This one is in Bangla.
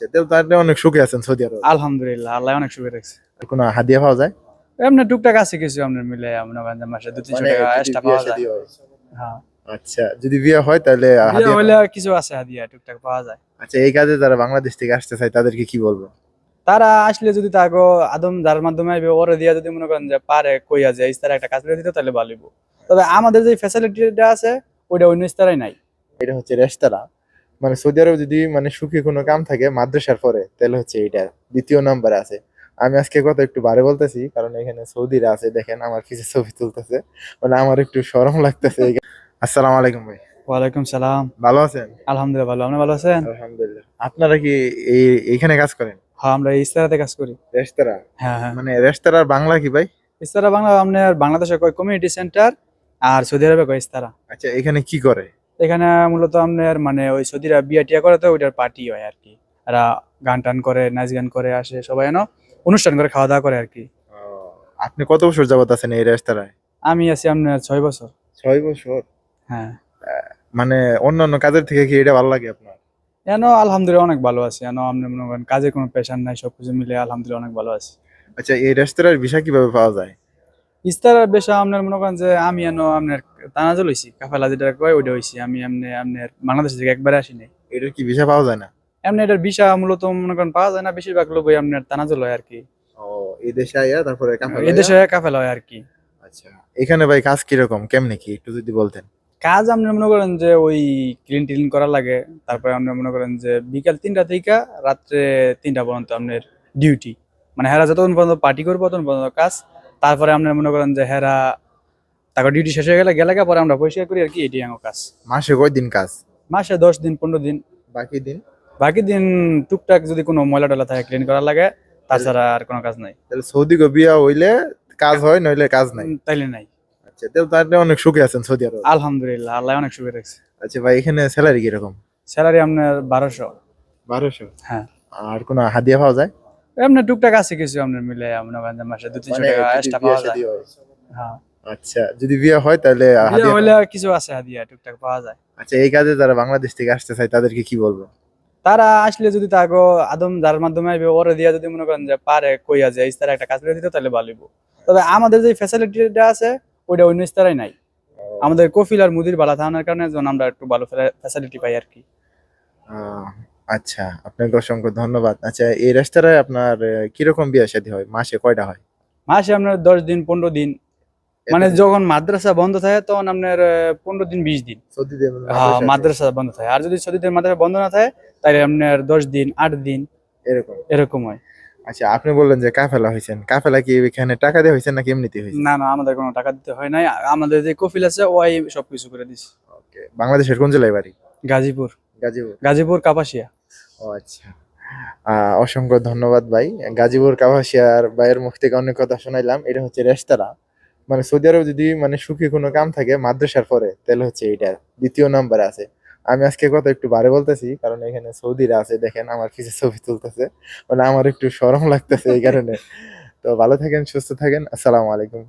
আচ্ছা তাহলে অনেক সুখে আছেন সৌদি আরব? আলহামদুলিল্লাহ আল্লাহ অনেক সুখে রাখছে। কোনো হাদিয়া পাওয়া যায়? এমনি টুকটাক আছে কিছু আপনার মিলে যে মাসে দু তিনশো মানে টাকা এক্সট্রা পাওয়া যায়। হ্যাঁ। আচ্ছা যদি বিয়ে হয় তাহলে হাদিয়া হলে কিছু আছে হাদিয়া টুকটাক পাওয়া যায়। আচ্ছা এই কাজে যারা বাংলাদেশ থেকে আসতে চায় তাদেরকে কি বলব? তারা আসলে যদি তাকে আদম যার মাধ্যমে আইবে ওরে দিয়া যদি মনে করেন যে পারে কইয়া যে ইস্তারা একটা কাজ করে দিতে তাহলে ভালো তবে আমাদের যে ফ্যাসিলিটিটা আছে ওইটা অন্য ইস্তারাই নাই। এটা হচ্ছে রেস্তোরাঁ মানে সৌদি আরব যদি মানে সুখী কোনো কাম থাকে মাদ্রাসার পরে তাহলে হচ্ছে এটা দ্বিতীয় নাম্বারে আছে। আমি আজকে কথা একটু বারে বলতেছি কারণ এখানে সৌদিরা আছে দেখেন আমার কিছু ছবি তুলতেছে। মানে আমার একটু সরম লাগতেছে আসসালামু আলাইকুম ভাই। ওয়ালাইকুম সালাম। ভালো আছেন? আলহামদুলিল্লাহ ভালো। আপনি ভালো আছেন? আলহামদুলিল্লাহ। আপনারা কি এই এইখানে কাজ করেন? হ্যাঁ আমরা ইস্তারাতে কাজ করি। রেস্তোরাঁ? হ্যাঁ হ্যাঁ। মানে রেস্তোরাঁর বাংলা কি ভাই? ইস্তারা বাংলা আপনার বাংলাদেশে কয় কমিউনিটি সেন্টার আর সৌদি আরবে কয় ইস্তারা আচ্ছা এখানে কি করে? এখানে মূলত আপনার মানে ওই সৌদিরা বিয়া টিয়া করে তো ওইটার পার্টি হয় আর কি এরা গান টান করে নাচ গান করে আসে সবাই এনো অনুষ্ঠান করে খাওয়া দাওয়া করে আর কি আপনি কত বছর যাবত আছেন এই রেস্তোরাঁয়? আমি আছি আপনার ছয় বছর। ছয় বছর? হ্যাঁ। মানে অন্যান্য কাজের থেকে কি এটা ভালো লাগে আপনার? এন আলহামদুলিল্লাহ অনেক ভালো আছি। এন আপনি মনে করেন কাজে কোনো পেশার নাই সবকিছু মিলে আলহামদুলিল্লাহ অনেক ভালো আছি। আচ্ছা এই রেস্তোরাঁর বিষয় কীভাবে পাওয়া যায়? ইস্তারার বেশা আপনার মনে করেন যে আমি এনো আপনার তানাজল হইছি কাফালা যেটা কয় ওইটা হইছি আমি এমনি আপনার বাংলাদেশ থেকে একবারে আসি নাই। এটার কি বিষয় পাওয়া যায় না? এমনি এটার বিষা মূলত মনে করেন পাওয়া যায় না বেশিরভাগ লোকই আপনার তানাজল হয় আর কি ও এই দেশে আইয়া তারপরে কাফেলা এদেশে কাফেলা হয় আর কি আচ্ছা এখানে ভাই কাজ কীরকম? কেমনে কি? একটু যদি বলতেন। কাজ আপনি মনে করেন যে ওই ক্লিন টিন করা লাগে তারপরে আপনি মনে করেন যে বিকাল তিনটা থেকে রাত্রে তিনটা পর্যন্ত আপনার ডিউটি মানে হেরা যতক্ষণ পর্যন্ত পার্টি করব ততক্ষণ পর্যন্ত কাজ। তারপরে আপনার মনে করেন যে হেরা তারপর ডিউটি শেষ হয়ে গেলে গেলে পরে আমরা পরিষ্কার করি আর কি এটি আমার কাজ। মাসে কয় দিন কাজ? মাসে দশ দিন পনেরো দিন। বাকি দিন? বাকি দিন টুকটাক যদি কোনো ময়লা টলা থাকে ক্লিন করা লাগে তাছাড়া আর কোনো কাজ নাই। তাহলে সৌদি বিয়া হইলে কাজ হয় নইলে কাজ নাই? তাইলে নাই। আচ্ছা তাহলে তো আপনি অনেক সুখে আছেন সৌদি আরব। আলহামদুলিল্লাহ আল্লাহ অনেক সুখে রাখছে। আচ্ছা ভাই এখানে স্যালারি কীরকম? স্যালারি আপনার বারোশো। বারোশো? হ্যাঁ। আর কোনো হাদিয়া পাওয়া যায়? এমনি টুকটাক আছে কিছু আপনার মিলে যে মাসে দু তিনশো মানে টাকা এক্সট্রা পাওয়া যায়। হয়। আচ্ছা যদি বিয়ে হয় তাহলে বিয়ে হাদিয়া হলে কিছু আছে হাদিয়া টুকটাক পাওয়া যায়। আচ্ছা এই কাজে যারা বাংলাদেশ থেকে আসতে চায় তাদেরকে কি বলব? তারা আসলে যদি তাকে আদম যার মাধ্যমে ওরে দিয়া যদি মনে করেন যে পারে কইয়া যে ইস্তারা একটা কাজ করে দিতে তাহলে ভালো হইবো। তবে আমাদের যে ফ্যাসিলিটিটা আছে ওইটা অন্য ইস্তারাই নাই। আমাদের কফিল আর মুদির বালা থাকার কারণে যেন আমরা একটু ভালো ফ্যাসিলিটি পাই আর কি। আচ্ছা আপনাকে অসংখ্য ধন্যবাদ। আচ্ছা এই রেস্তোরাঁয় আপনার কীরকম বিয়ে শাদী হয়? মাসে কয়টা হয়? মাসে আপনার দশ দিন পনেরো দিন। মানে যখন মাদ্রাসা বন্ধ থাকে তখন আপনার পনেরো দিন বিশ দিন। হ্যাঁ মাদ্রাসা বন্ধ থাকে। আর যদি সৌদিদের মাদ্রাসা বন্ধ না থাকে তাহলে আপনার দশ দিন আট দিন এরকম। এরকম হয়। আচ্ছা আপনি বললেন যে কাফেলা হয়েছেন কাফেলা কি এখানে টাকা দিয়ে হয়েছেন নাকি এমনিতে হয়েছে না না আমাদের কোনো টাকা দিতে হয় নাই। আমাদের যে কফিল আছে ওই সবকিছু করে দিছে। ওকে বাংলাদেশের কোন জেলায় বাড়ি? গাজীপুর। গাজীপুর। গাজীপুর কাপাসিয়া। ও আচ্ছা। অসংখ্য ধন্যবাদ ভাই। গাজীপুর কাভাসিয়ার ভাইয়ের মুখ থেকে অনেক কথা শোনাইলাম। এটা হচ্ছে রেস্তোরাঁ। মানে সৌদি আরব যদি মানে সুখী কোনো কাম থাকে মাদ্রাসার পরে, তাহলে হচ্ছে এটা দ্বিতীয় নাম্বার আছে। আমি আজকে কথা একটু বারে বলতেছি, কারণ এখানে সৌদিরা আছে, দেখেন আমার কিছু ছবি তুলতেছে। মানে আমার একটু সরম লাগতেছে এই কারণে। তো ভালো থাকেন, সুস্থ থাকেন, আসসালামু আলাইকুম।